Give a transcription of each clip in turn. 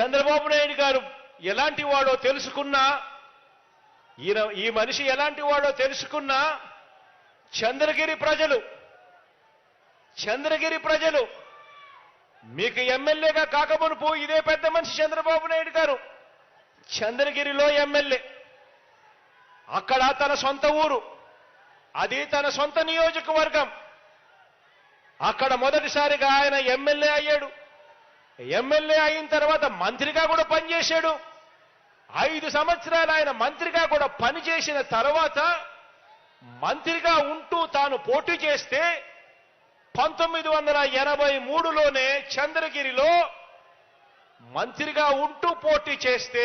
చంద్రబాబు నాయుడు గారు ఎలాంటి వాడో తెలుసుకున్నా ఈయన ఈ మనిషి ఎలాంటి వాడో తెలుసుకున్నా చంద్రగిరి ప్రజలు చంద్రగిరి ప్రజలు మీకు ఎమ్మెల్యేగా కాకమునుపు ఇదే పెద్ద మనిషి చంద్రబాబు నాయుడు గారు. చంద్రగిరిలో ఎమ్మెల్యే. అక్కడ తన సొంత ఊరు. అది తన సొంత నియోజకవర్గం. అక్కడ మొదటిసారిగా ఆయన ఎమ్మెల్యే అయ్యాడు. ఎమ్మెల్యే అయిన తర్వాత మంత్రిగా కూడా పనిచేశాడు. ఐదు సంవత్సరాలు ఆయన మంత్రిగా కూడా పనిచేసిన తర్వాత మంత్రిగా ఉంటూ తాను పోటీ చేస్తే పంతొమ్మిది వందల ఎనభై మూడులోనే చంద్రగిరిలో మంత్రిగా ఉంటూ పోటీ చేస్తే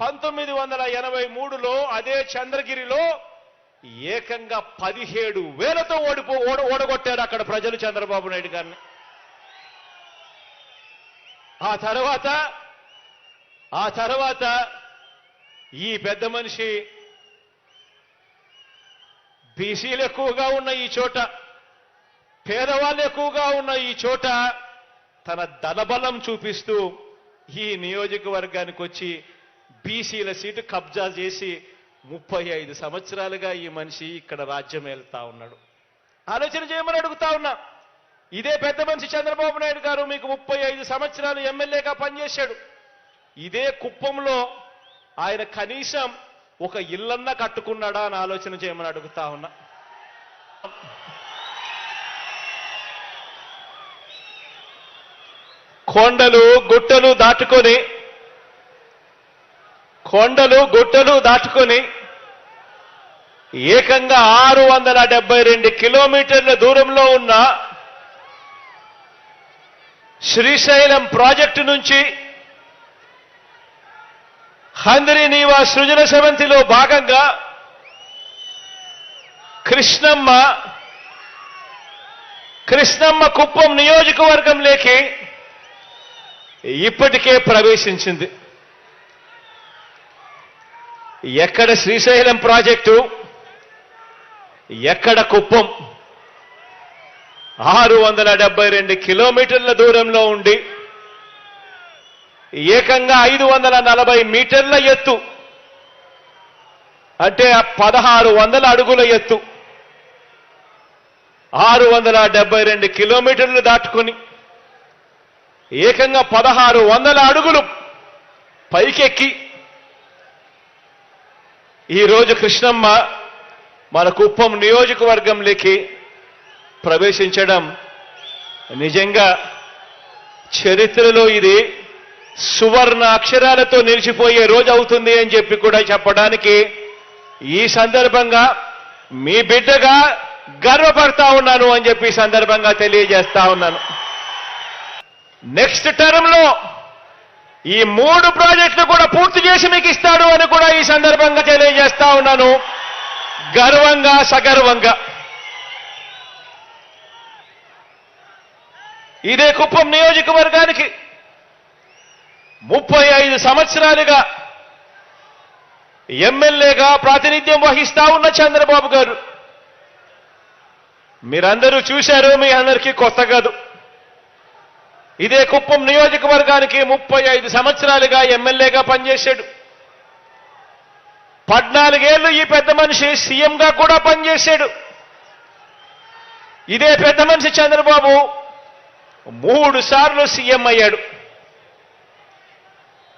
పంతొమ్మిది వందల ఎనభై మూడులో అదే చంద్రగిరిలో ఏకంగా పదిహేడు వేలతో ఓడిపో ఓడ ఓడగొట్టారు అక్కడ ప్రజలు చంద్రబాబు నాయుడు గారిని. ఆ తర్వాత ఆ తర్వాత ఈ పెద్ద మనిషి బీసీలు ఎక్కువగా ఉన్న ఈ చోట పేదవాళ్ళు ఎక్కువగా ఉన్న ఈ చోట తన ధనబలం చూపిస్తూ ఈ నియోజకవర్గానికి వచ్చి బీసీల సీటు కబ్జా చేసి ముప్పై ఐదు సంవత్సరాలుగా ఈ మనిషి ఇక్కడ రాజ్యం వెళ్తా ఉన్నాడు. ఆలోచన చేయమని అడుగుతా ఉన్నా. ఇదే పెద్ద మనిషి చంద్రబాబు నాయుడు గారు మీకు ముప్పై ఐదు సంవత్సరాలు ఎమ్మెల్యేగా పనిచేశాడు. ఇదే కుప్పంలో ఆయన కనీసం ఒక ఇల్లన్నా కట్టుకున్నాడా అని ఆలోచన చేయమని అడుగుతా ఉన్నా. కొండలు గుట్టలు దాటుకొని కొండలు గుట్టలు దాటుకొని ఏకంగా ఆరు వందల డెబ్బై రెండు కిలోమీటర్ల దూరంలో ఉన్న శ్రీశైలం ప్రాజెక్టు నుంచి హంద్రి నీవా సృజన సమంతిలో భాగంగా కృష్ణమ్మ కృష్ణమ్మ కుప్పం నియోజకవర్గంలోకి ఇప్పటికే ప్రవేశించింది. ఎక్కడ శ్రీశైలం ప్రాజెక్టు ఎక్కడ కుప్పం ఆరు వందల డెబ్బై రెండు కిలోమీటర్ల దూరంలో ఉండి ఏకంగా ఐదు వందల నలభై మీటర్ల ఎత్తు. అంటే పదహారు వందల అడుగుల ఎత్తు. ఆరు వందల డెబ్బై రెండు కిలోమీటర్లు దాటుకొని ఏకంగా పదహారు వందల అడుగులు పైకెక్కి. ఈరోజు కృష్ణమ్మ మన కుప్పం నియోజకవర్గంలోకి ప్రవేశించడం నిజంగా చరిత్రలో ఇది సువర్ణ అక్షరాలతో నిలిచిపోయే రోజు అవుతుంది అని చెప్పి కూడా చెప్పడానికి ఈ సందర్భంగా మీ బిడ్డగా గర్వపడతా ఉన్నాను అని చెప్పి సందర్భంగా తెలియజేస్తా ఉన్నాను. నెక్స్ట్ టర్మ్లో ఈ మూడు ప్రాజెక్టులు కూడా పూర్తి చేసి మీకు ఇస్తాడు అని కూడా ఈ సందర్భంగా తెలియజేస్తా ఉన్నాను. గర్వంగా సగర్వంగా. ఇదే కుప్పం నియోజకవర్గానికి ముప్పై ఐదు సంవత్సరాలుగా ఎమ్మెల్యేగా ప్రాతినిధ్యం వహిస్తా ఉన్న చంద్రబాబు గారు. మీరందరూ చూశారు మీ అందరికీ కొత్త కాదు. ఇదే కుప్పం నియోజకవర్గానికి ముప్పై ఐదు సంవత్సరాలుగా ఎమ్మెల్యేగా పనిచేశాడు. పద్నాలుగేళ్ళు ఈ పెద్ద మనిషి సీఎంగా కూడా పనిచేశాడు. ఇదే పెద్ద మనిషి చంద్రబాబు మూడు సార్లు సీఎం అయ్యాడు.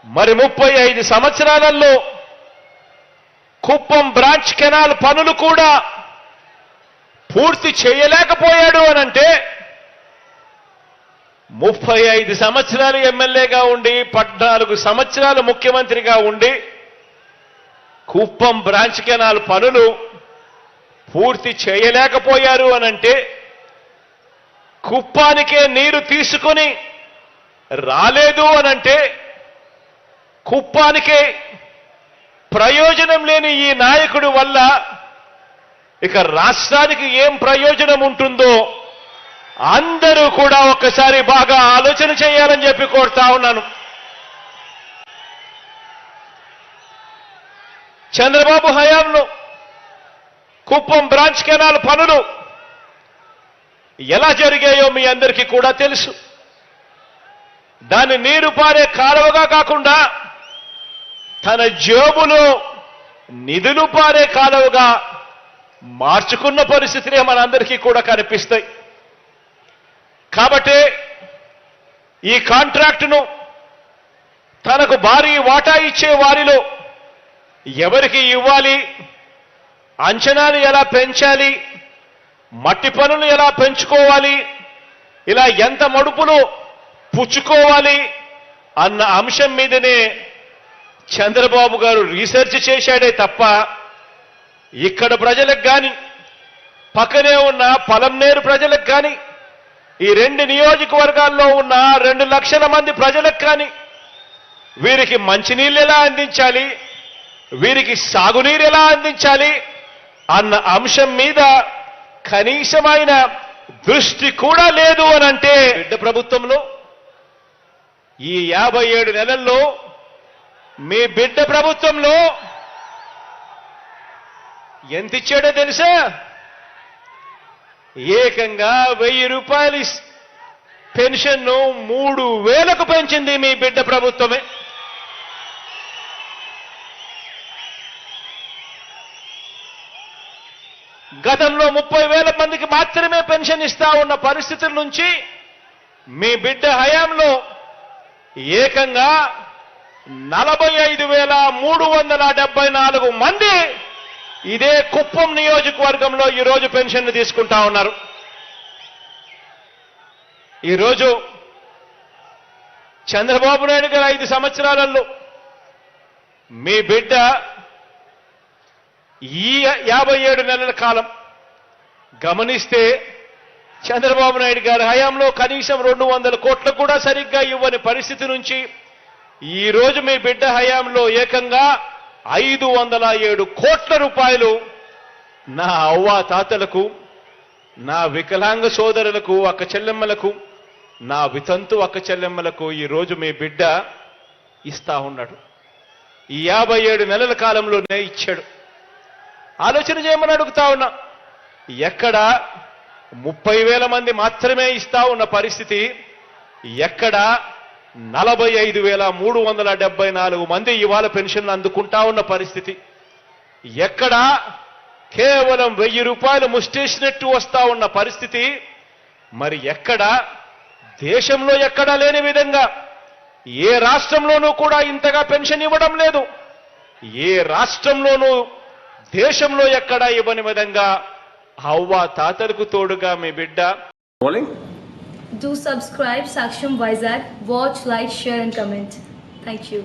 మరి ముప్పై ఐదు సంవత్సరాలలో కుప్పం బ్రాంచ్ కెనాల్ పనులు కూడా పూర్తి చేయలేకపోయాడు అనంటే ముప్పై ఐదు సంవత్సరాలు ఎమ్మెల్యేగా ఉండి పద్నాలుగు సంవత్సరాలు ముఖ్యమంత్రిగా ఉండి కుప్పం బ్రాంచ్ కెనాల్ పనులు పూర్తి చేయలేకపోయారు అనంటే కుప్పానికే నీరు తీసుకొని రాలేదు అనంటే కుప్పానికే ప్రయోజనం లేని ఈ నాయకుడు వల్ల ఇక రాష్ట్రానికి ఏం ప్రయోజనం ఉంటుందో అందరూ కూడా ఒక్కసారి బాగా ఆలోచన చేయాలని చెప్పి కోరుతా ఉన్నాను. చంద్రబాబు హయాంలో కుప్పం బ్రాంచ్ కెనాల్ పనులు ఎలా జరిగాయో మీ అందరికీ కూడా తెలుసు. దాన్ని నీరు పారే కాలువగా కాకుండా తన జేబులో నిధులు పారే కాలువగా మార్చుకున్న పరిస్థితినే మనందరికీ కూడా కనిపిస్తాయి. కాబట్టి ఈ కాంట్రాక్టును తనకు భారీ వాటా ఇచ్చే వారిలో ఎవరికి ఇవ్వాలి అంచనాలు ఎలా పెంచాలి మట్టి పనులు ఎలా పెంచుకోవాలి? ఇలా ఎంత మడుపులు పుచ్చుకోవాలి? అన్న అంశం మీదనే చంద్రబాబు గారు రీసెర్చ్ చేశాడే తప్ప ఇక్కడ ప్రజలకు కానీ పక్కనే ఉన్న పలంనేరు ప్రజలకు కానీ ఈ రెండు నియోజకవర్గాల్లో ఉన్న రెండు లక్షల మంది ప్రజలకు కానీ వీరికి మంచినీళ్ళు ఎలా అందించాలి? వీరికి సాగునీరు ఎలా అందించాలి? అన్న అంశం మీద కనీసమైన దృష్టి కూడా లేదు అని అంటే బిడ్డ ప్రభుత్వంలో ఈ యాభై ఏడు నెలల్లో మీ బిడ్డ ప్రభుత్వంలో ఎంత ఇచ్చాడో తెలుసా? ఏకంగా వెయ్యి రూపాయలు పెన్షన్ను మూడు వేలకు పెంచింది మీ బిడ్డ ప్రభుత్వమే. గతంలో ముప్పై వేల మందికి మాత్రమే పెన్షన్ ఇస్తా ఉన్న పరిస్థితుల నుంచి మీ బిడ్డ హయాంలో ఏకంగా నలభై ఐదు వేల మూడు వందల డెబ్బై నాలుగు మంది ఇదే కుప్పం నియోజకవర్గంలో ఈరోజు పెన్షన్ తీసుకుంటా ఉన్నారు. ఈరోజు చంద్రబాబు నాయుడు గారు ఐదు సంవత్సరాలలో మీ బిడ్డ ఈ యాభై ఏడు నెలల కాలం గమనిస్తే చంద్రబాబు నాయుడు గారి హయాంలో కనీసం రెండు వందల కోట్లు కూడా సరిగ్గా ఇవ్వని పరిస్థితి నుంచి ఈ రోజు మీ బిడ్డ హయాంలో ఏకంగా ఐదు వందల ఏడు కోట్ల రూపాయలు నా అవ్వ తాతలకు నా వికలాంగ సోదరులకు అక్క చెల్లెమ్మలకు నా వితంతు అక్క చెల్లెమ్మలకు ఈ రోజు మీ బిడ్డ ఇస్తా ఉన్నాడు. ఈ యాభై ఏడు నెలల కాలంలోనే ఇచ్చాడు. ఆలోచన చేయమని అడుగుతా ఉన్నా. ఎక్కడ ముప్పై వేల మంది మాత్రమే ఇస్తా ఉన్న పరిస్థితి ఎక్కడ నలభై ఐదు వేల మూడు వందల డెబ్బై నాలుగు మంది ఇవాళ పెన్షన్లు అందుకుంటా ఉన్న పరిస్థితి ఎక్కడ కేవలం వెయ్యి రూపాయలు ముష్టేసినట్టు వస్తా ఉన్న పరిస్థితి మరి ఎక్కడ దేశంలో ఎక్కడా లేని విధంగా ఏ రాష్ట్రంలోనూ కూడా ఇంతగా పెన్షన్ ఇవ్వడం లేదు. ఏ రాష్ట్రంలోనూ దేశంలో ఎక్కడా ఇవ్వని విధంగా అవ్వ తాతలకు తోడుగా మీ బిడ్డ. డూ సబ్స్క్రైబ్ సాక్ష్యం Vizag watch like share and comment thank you